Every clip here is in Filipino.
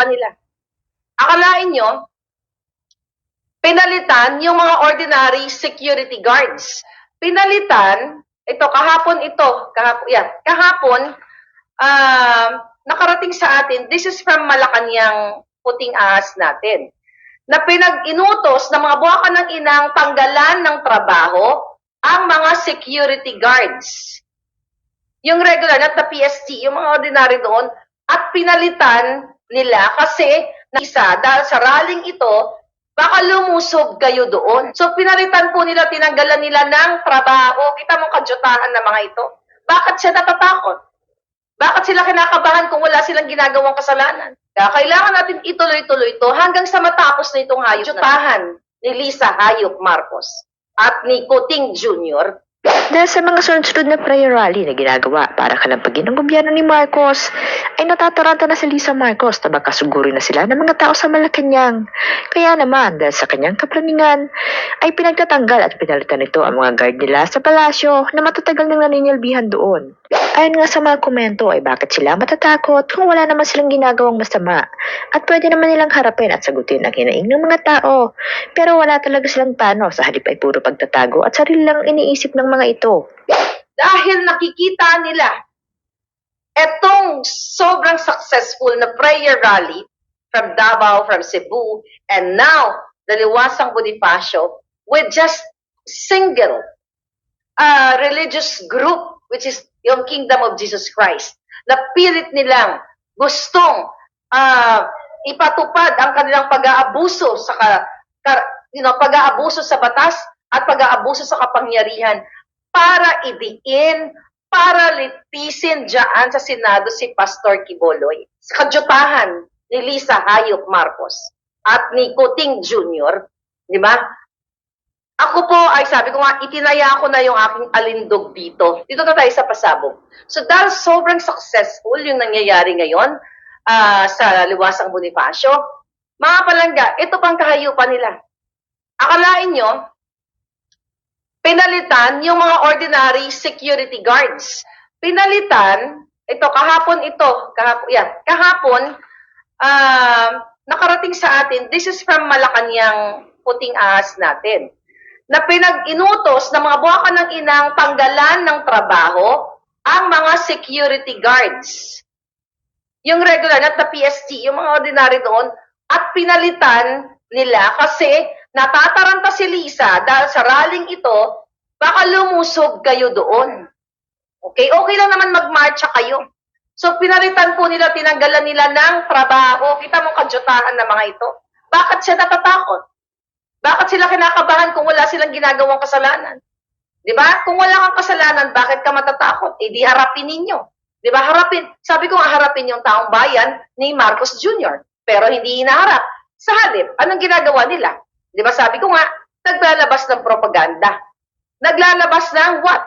kahayupan nila. Akalain nyo, pinalitan yung mga ordinary security guards. Pinalitan, ito kahapon ito, kahapon, yan, kahapon, ah, nakarating sa atin, this is from Malacanang puting ahas natin, na pinag-inutos ng mga buwakan ng inang tanggalan ng trabaho ang mga security guards. Yung regular, not the PST, yung mga ordinary doon, at pinalitan nila kasi na isa, dahil sa rallying ito, baka lumusob kayo doon. So pinalitan po nila, tinanggalan nila ng trabaho. Kita mong kadyutahan ng mga ito. Bakit siya natatakot? Bakit sila kinakabahan kung wala silang ginagawang kasalanan? Kaya kailangan natin ituloy-tuloy ito hanggang sa matapos na itong hayop Kadyutahan ni Lisa Hayop Marcos at ni Kuting Jr. Dahil sa mga sunod-sunod na prayer rally na ginagawa para kalampagin ng gobyerno ni Marcos, ay natataranta na si Lisa Marcos na baka suguri na sila ng mga tao sa Malacanang. Kaya naman, dahil sa kanyang kapraningan, ay pinagtatanggal at pinalitan nito ang mga guard nila sa palasyo na matatagal nang naninilbihan doon. Ayon nga sa mga komento ay bakit sila matatakot kung wala naman silang ginagawang masama at pwede naman nilang harapin at sagutin ang hinaing ng mga tao. Pero wala talaga silang plano sa halip ay puro pagtatago at sarili lang iniisip ng mga ito. dahil nakikita nila etong sobrang successful na prayer rally from Davao, from Cebu, and now the Liwasang Bonifacio with just single uh, religious group, which is yung Kingdom of Jesus Christ, na pilit nilang gustong uh, ipatupad ang kanilang pag-aabuso sa ka, ka- you know, pag-aabuso sa batas at pag-aabuso sa kapangyarihan para idiin, para litisin dyan sa Senado si Pastor Kiboloy. Sa kadyutahan ni Lisa Hayop Marcos at ni Kuting Jr., di ba? Ako po ay sabi ko nga, itinaya ko na yung aking alindog dito. Dito na tayo sa pasabog. So dahil sobrang successful yung nangyayari ngayon ah, sa Liwasang Bonifacio, mga palangga, ito pang kahayupan nila. Akalain nyo, pinalitan yung mga ordinary security guards. Pinalitan, ito kahapon ito, kahapon, yan, kahapon, ah, nakarating sa atin, this is from Malacanang puting ahas natin, na pinag-inutos ng mga buwakan ng inang tanggalan ng trabaho ang mga security guards. Yung regular, not the PST, yung mga ordinary doon, at pinalitan nila kasi natataranta si Lisa dahil sa rallying ito, baka lumusob kayo doon. Okay? Okay lang naman magmarcha kayo. So, pinalitan po nila, tinanggalan nila ng trabaho. Kita mo kadyutahan ng mga ito. Bakit siya natatakot? Bakit sila kinakabahan kung wala silang ginagawang kasalanan? Di ba? Kung wala kang kasalanan, bakit ka matatakot? Eh, di harapin ninyo. Di ba? Harapin. Sabi ko nga, harapin yung taong bayan ni Marcos Jr. Pero hindi hinaharap. Sa halip, anong ginagawa nila? Di ba? Sabi ko nga, naglalabas ng propaganda. Naglalabas ng what?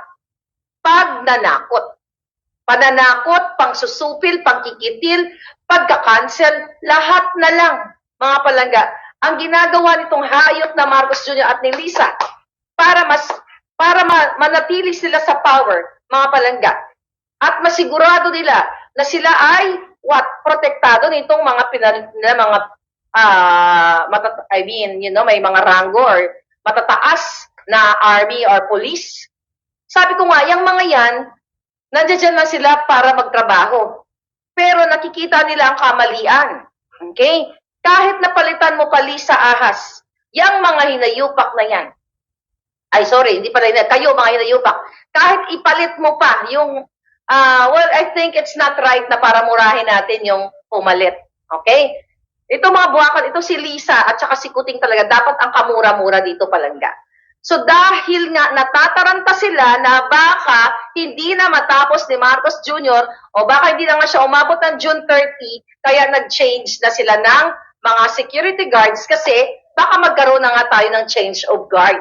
Pagnanakot. Pananakot, pangsusupil, pangkikitil, pagka-cancel, lahat na lang, mga palangga. Ang ginagawa nitong hayop na Marcos Jr. at ni Lisa para mas para ma- manatili sila sa power, mga palangga. At masigurado nila na sila ay what protektado nitong mga pinal na mga ah matat- I mean, you know, may mga rango or matataas na army or police. Sabi ko nga, yung mga yan, nandiyan lang sila para magtrabaho. Pero nakikita nila ang kamalian. Okay? Kahit napalitan mo pali sa ahas, yung mga hinayupak na yan, ay sorry, hindi pala yun, kayo mga hinayupak, kahit ipalit mo pa yung, ah well, I think it's not right na para murahin natin yung pumalit. Okay? Ito mga buwakan, ito si Lisa at saka si Kuting talaga, dapat ang kamura-mura dito palangga. So dahil nga natataranta sila na baka hindi na matapos ni Marcos Jr. o baka hindi na nga siya umabot ng June 30, kaya nag-change na sila ng mga security guards kasi baka magkaroon na nga tayo ng change of guard.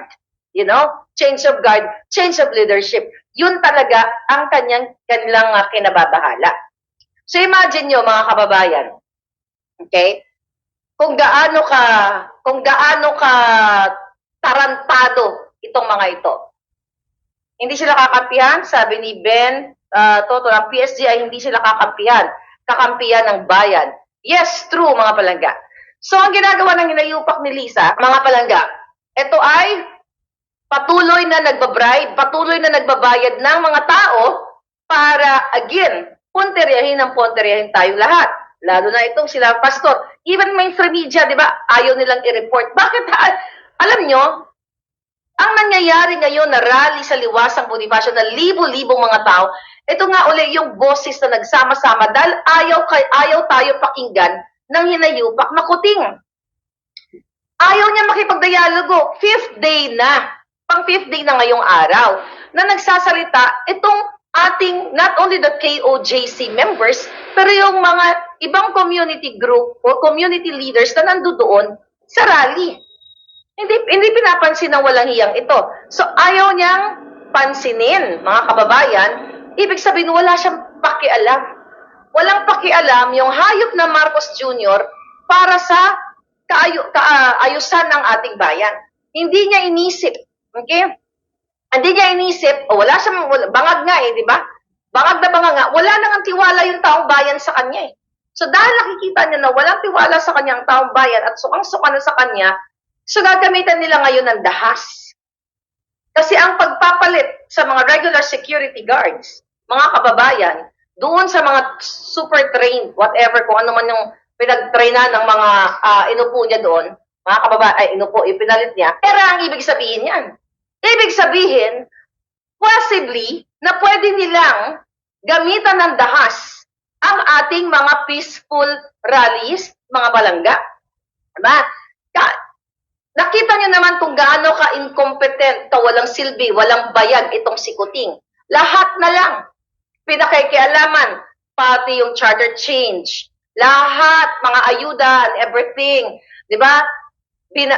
You know? Change of guard, change of leadership. Yun talaga ang kanyang kanilang kinababahala. So imagine nyo mga kababayan, okay? Kung gaano ka, kung gaano ka tarantado itong mga ito. Hindi sila kakampihan, sabi ni Ben uh, Toto ng PSG ay hindi sila kakampihan. Kakampihan ng bayan. Yes, true, mga palangga. So, ang ginagawa ng hinayupak ni Lisa, mga palangga, ito ay patuloy na nagbabribe, patuloy na nagbabayad ng mga tao para, again, ponteryahin ng ponteryahin tayong lahat. Lalo na itong sila, pastor. Even mainstream media, di ba, ayaw nilang i-report. Bakit? ha- Alam nyo, ang nangyayari ngayon na rally sa liwasang Bonifacio na libo-libong mga tao, ito nga uli yung boses na nagsama-sama dahil ayaw, kay, ayaw tayo pakinggan ng hinayupak na kuting. Ayaw niya makipagdialogo. Fifth day na. Pang fifth day na ngayong araw na nagsasalita itong ating not only the KOJC members pero yung mga ibang community group o community leaders na nandoon sa rally. Hindi hindi pinapansin ng walang hiyang ito. So ayaw niyang pansinin, mga kababayan, ibig sabihin wala siyang pakialam. Walang pakialam yung hayop na Marcos Jr. para sa kaayo, kaayusan ng ating bayan. Hindi niya inisip, okay? Hindi niya inisip, o wala siyang, wala, bangag nga eh, di ba? Bangag na bangag nga, wala nang ang tiwala yung taong bayan sa kanya eh. So dahil nakikita niya na walang tiwala sa kanyang taong bayan at sukang-suka na sa kanya, so gagamitan nila ngayon ng dahas. Kasi ang pagpapalit sa mga regular security guards, mga kababayan, doon sa mga super trained, whatever, kung ano man yung pinag-traina ng mga ah, inupo niya doon, mga kababayan, ay inupo, ipinalit niya, pera ang ibig sabihin yan. Ibig sabihin, possibly, na pwede nilang gamitan ng dahas ang ating mga peaceful rallies, mga balangga. Diba? Ka- nakita niyo naman kung gaano ka-incompetent, ka walang silbi, walang bayag itong si Kuting. Lahat na lang, pinakikialaman, pati yung charter change, lahat, mga ayuda and everything. Di ba? Pina,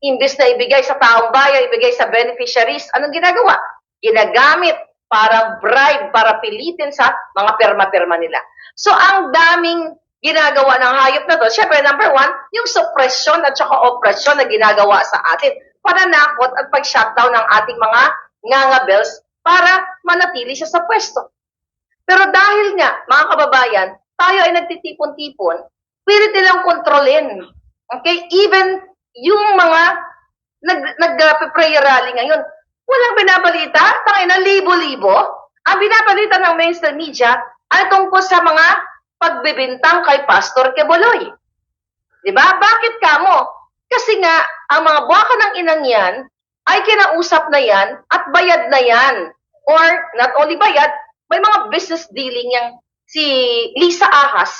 imbes na ibigay sa taong bayan, ibigay sa beneficiaries, anong ginagawa? Ginagamit para bribe, para pilitin sa mga perma-perma nila. So, ang daming ginagawa ng hayop na to, syempre, number one, yung suppression at saka oppression na ginagawa sa atin. Pananakot at pag-shutdown ng ating mga ngangabels para manatili siya sa pwesto. Pero dahil nga, mga kababayan, tayo ay nagtitipon-tipon, pilit nilang kontrolin. Okay? Even yung mga nag, nag-prayer rally ngayon, walang binabalita, tangay na libo-libo. Ang binabalita ng mainstream media ay tungkol sa mga pagbibintang kay Pastor Keboloy. Di ba? Bakit kamo? Kasi nga, ang mga buwaka ng inang yan ay kinausap na yan at bayad na yan. Or not only bayad, may mga business dealing yang si Lisa Ahas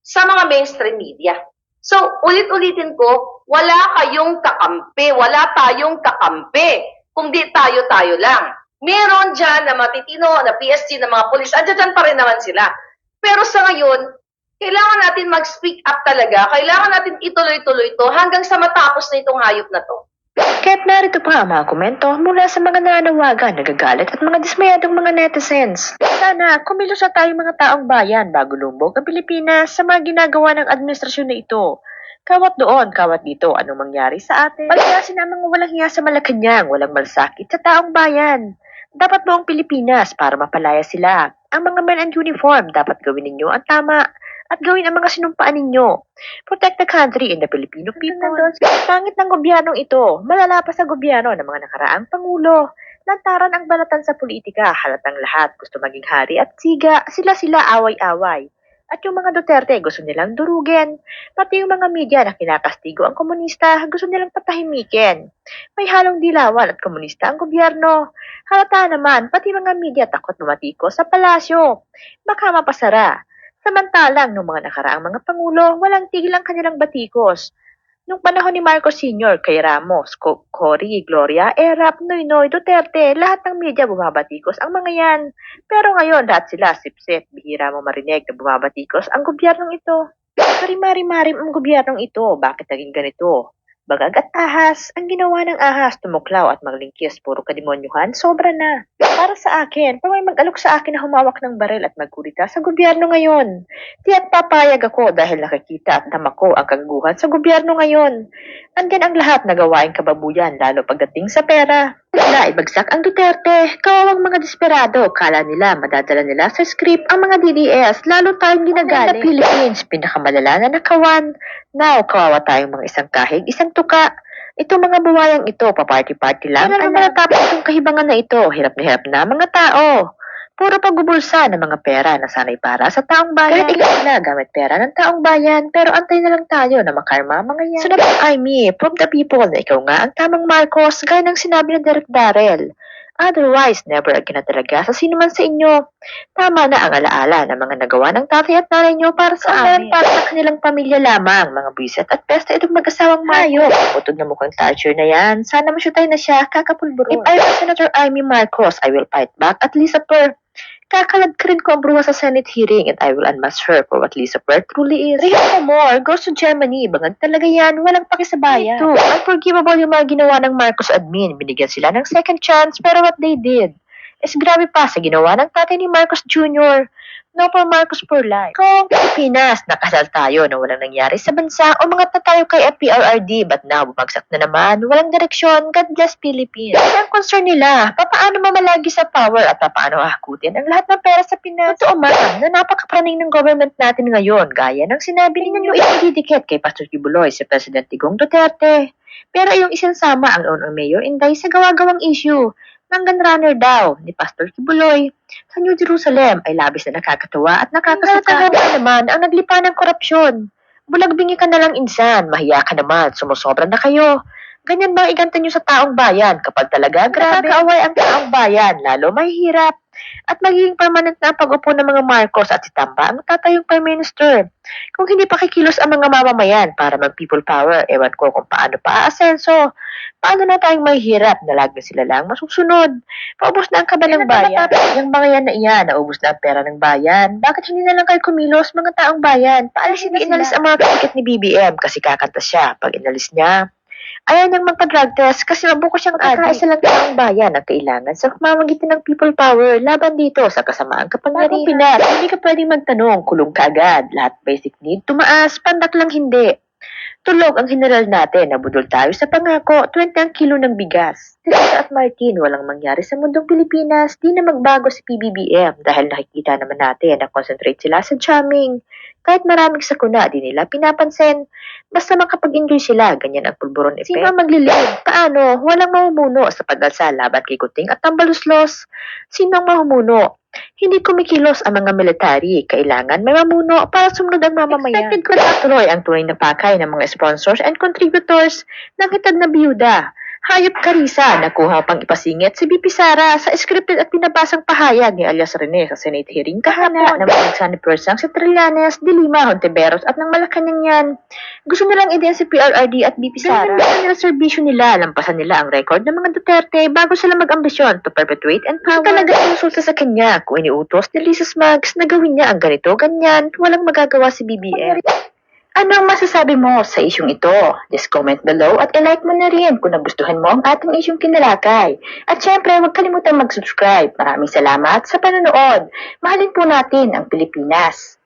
sa mga mainstream media. So, ulit-ulitin ko, wala kayong kakampi, wala tayong kakampi, kung di tayo-tayo lang. Meron dyan na matitino, na PSG, na mga polis, andyan dyan pa rin naman sila. Pero sa ngayon, kailangan natin mag-speak up talaga, kailangan natin ituloy-tuloy to hanggang sa matapos na itong hayop na to. Kaya't narito pa ang mga komento mula sa mga nananawagan, nagagalit at mga dismayadong mga netizens. Sana kumilos na tayo mga taong bayan bago lumbog ang Pilipinas sa mga ginagawa ng administrasyon na ito. Kawat doon, kawat dito, anong mangyari sa atin? Pagkasin ang mga walang hiya sa Malacanang, walang malsakit sa taong bayan. Dapat buong Pilipinas para mapalaya sila. Ang mga men and uniform, dapat gawin ninyo ang tama at gawin ang mga sinumpaan ninyo. Protect the country and the Filipino people. Pangit ng gobyernong ito, malala pa sa gobyerno ng mga nakaraang pangulo. Lantaran ang balatan sa politika, halatang lahat gusto maging hari at siga, sila-sila away-away. At yung mga Duterte gusto nilang durugin. Pati yung mga media na kinakastigo ang komunista, gusto nilang patahimikin. May halong dilawan at komunista ang gobyerno. Halata naman, pati mga media takot mamatiko sa palasyo. Baka mapasara. Samantalang, nung mga nakaraang mga pangulo, walang tigil ang kanilang batikos. Nung panahon ni Marcos Sr., kay Ramos, Co- Cory, Gloria, Erap, Noynoy, Duterte, lahat ng media bumabatikos ang mga yan. Pero ngayon, lahat sila sip-sip, bihira mo marinig na bumabatikos ang gobyernong ito. Marimari-marim ang gobyernong ito, bakit naging ganito? Bagag at ahas, ang ginawa ng ahas, tumuklaw at maglingkis, puro kademonyuhan, sobra na. Para sa akin, pag may mag-alok sa akin na humawak ng baril at magkurita sa gobyerno ngayon, at papayag ako dahil nakikita at namak ko ang kaguhan sa gobyerno ngayon. Andyan ang lahat na gawaing kababuyan, lalo pagdating sa pera. Nila ibagsak ang Duterte. Kawawang mga desperado, kala nila madadala nila sa script ang mga DDS, lalo tayong ginagaling. Sa Philippines, pinakamalala na nakawan. Now, kawawa tayong mga isang kahig, isang tuka. Ito mga buwayang ito, paparty-party lang. Ano naman natapos itong kahibangan na ito? Hirap na hirap na mga tao. Puro pagbubulsa ng mga pera na sanay para sa taong bayan. Kahit ikaw na gamit pera ng taong bayan, pero antay na lang tayo na makarma mga yan. So naman, I me, from the people na ikaw nga ang tamang Marcos, gaya ng sinabi ng Derek Darrell. Otherwise, never again na talaga sa sino man sa inyo. Tama na ang alaala ng mga nagawa ng tatay at nanay nyo para sa amin, para sa kanilang pamilya lamang, mga bisit at pesta itong mag-asawang mayo. Utod na mukhang torture na yan. Sana masyutay na siya, kakapulburo. If I were Senator Amy Marcos, I will fight back at Lisa Per. Kakalad ka rin ko ang bruha sa Senate hearing and I will unmask her for what Lisa Per truly is. Rihanna Moore goes to Germany. Bangag talaga yan. Walang pakisabayan. Ito, unforgivable yung mga ginawa ng Marcos admin. Binigyan sila ng second chance pero what they did is grabe pa sa ginawa ng tatay ni Marcos Jr. No for Marcos for life. Kung Pilipinas, nakasal tayo na walang nangyari sa bansa o mga tayo kay PRRD but now bumagsak na naman, walang direksyon, God bless Philippines. Yan ang concern nila, papaano mamalagi sa power at papaano hakutin ang lahat ng pera sa Pinas. Totoo man na napakapraning ng government natin ngayon, gaya ng sinabi ninyo itididikit kay Pastor Kibuloy si President Digong Duterte. Pero yung isinsama ang noon mayor Inday sa gawa-gawang issue ng gunrunner daw ni Pastor Kibuloy sa New Jerusalem ay labis na nakakatawa at nakakasuka naman ang naglipa ng korupsyon. Bulagbingi ka na lang insan, mahiya ka naman, sumusobra na kayo. Ganyan ba ang iganta nyo sa taong bayan kapag talaga grabe nakakaaway ang taong bayan, lalo mahihirap. At magiging permanent na ang pag-upo ng mga Marcos at si Tamba ang tatayong Prime Minister. Kung hindi pa kikilos ang mga mamamayan para mag-people power, ewan ko kung paano pa aasenso. Paano na tayong mahihirap na lagi sila lang masusunod? Paubos na ang kaba ng bayan. Yung mga yan na iyan, naubos na ang pera ng bayan. Bakit hindi na lang kayo kumilos mga taong bayan? Paalis hindi inalis ang mga ticket ni BBM kasi kakanta siya. Pag inalis niya, ayaw niyang magpa-drug test kasi mabuko siyang adik. Kakaisa lang taong bayan ang kailangan sa pamamagitan ng people power laban dito sa kasamaang kapangyarihan. Pinas, hindi ka pwedeng magtanong, kulong ka agad. Lahat basic need, tumaas, pandak lang hindi. Tulog ang general natin, nabudol tayo sa pangako, 20 ang kilo ng bigas. Teresa at Martin, walang mangyari sa mundong Pilipinas, di na magbago si PBBM dahil nakikita naman natin na concentrate sila sa jamming. Kahit maraming sakuna, di nila pinapansin. Basta makapag-enjoy sila, ganyan ang pulburon effect. Sino maglilid? Paano? Walang mamumuno sa pag-alsa laban kay Kuting at Tambaluslos. Sino ang mamumuno? Hindi kumikilos ang mga military. Kailangan may mamuno para sumunod ang mamamayan. Expected ko na tuloy ang tunay na pakay ng mga sponsors and contributors ng hitad na biyuda. Hayop Karisa, nakuha pang ipasingit si BP Sara sa scripted at pinabasang pahayag ni alias Rene sa Senate hearing kahapon na mga persang si Trillanes, Dilima, Hontiveros at ng Malacanang yan. Gusto nilang idean si PRRD at BP Sara. Dahil nila serbisyo nila, lampasan nila ang record ng mga Duterte bago sila mag-ambisyon to perpetuate and power. Talaga insulta sa kanya kung iniutos ni Lisa Smugs na gawin niya ang ganito, ganyan, walang magagawa si BBM. Ano ang masasabi mo sa isyong ito? Just comment below at i-like mo na rin kung nagustuhan mo ang ating isyong kinalakay. At syempre, huwag kalimutang mag-subscribe. Maraming salamat sa panonood. Mahalin po natin ang Pilipinas.